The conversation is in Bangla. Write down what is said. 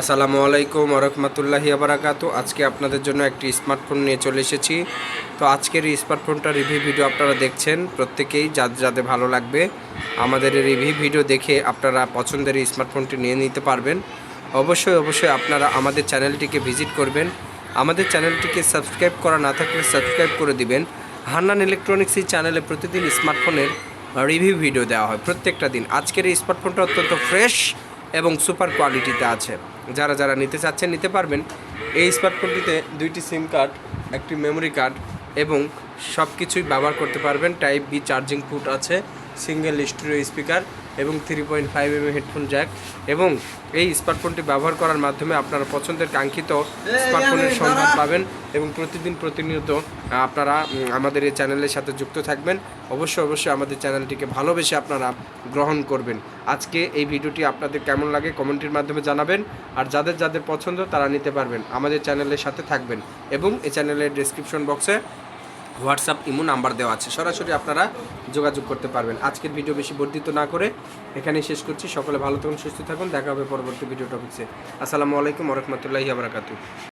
আসসালামু আলাইকুম রহমতুল্লাহি আবরাকাত। আজকে আপনাদের জন্য একটি স্মার্টফোন নিয়ে চলে এসেছি। তো আজকের এই স্মার্টফোনটা রিভিউ ভিডিও আপনারা দেখছেন। প্রত্যেকেই যাদের যাদের ভালো লাগবে আমাদের এই রিভিউ ভিডিও দেখে আপনারা পছন্দের এই স্মার্টফোনটি নিয়ে নিতে পারবেন। অবশ্যই অবশ্যই আপনারা আমাদের চ্যানেলটিকে ভিজিট করবেন। আমাদের চ্যানেলটিকে সাবস্ক্রাইব করা না থাকলে সাবস্ক্রাইব করে দিবেন। হান্নান ইলেকট্রনিক্স এই চ্যানেলে প্রতিদিন স্মার্টফোনের রিভিউ ভিডিও দেওয়া হয় প্রত্যেকটা দিন। আজকের এই স্মার্টফোনটা অত্যন্ত ফ্রেশ এবং সুপার কোয়ালিটিতে আছে। যারা যারা নিতে চাচ্ছেন, নিতে পারবেন। এই স্মার্টফোনটিতে দুইটি সিম কার্ড, একটি মেমোরি কার্ড এবং সব কিছুই ব্যবহার করতে পারবেন। টাইপ বি চার্জিং পুট আছে। সিঙ্গেল স্টুডিও স্পিকার এবং three point five M headphone jack এবং এই স্মার্টফোনটি ব্যবহার করার মাধ্যমে আপনারা পছন্দের কাঙ্ক্ষিত স্মার্টফোনের সন্ধান পাবেন এবং প্রতিদিন প্রতিনিয়ত আপনারা আমাদের এই চ্যানেলের সাথে যুক্ত থাকবেন। অবশ্যই অবশ্যই আমাদের চ্যানেলটিকে ভালোবেসে আপনারা গ্রহণ করবেন। আজকে এই ভিডিওটি আপনাদের কেমন লাগে কমেন্টের মাধ্যমে জানাবেন। আর যাদের যাদের পছন্দ, তারা নিতে পারবেন। আমাদের চ্যানেলের সাথে থাকবেন এবং এই চ্যানেলের ডিসক্রিপশন বক্সে হোয়াটসঅ্যাপ, ইমো নাম্বার দেওয়া আছে। সরাসরি আপনারা যোগাযোগ করতে পারবেন। আজকের ভিডিও বেশি বর্ধিত না করে এখানেই শেষ করছি। সকলে ভালো থাকুন, সুস্থ থাকুন। দেখা হবে পরবর্তী ভিডিও টপিক্সে। আসসালামু আলাইকুম রহমতুল্লাহি আবরাকাতু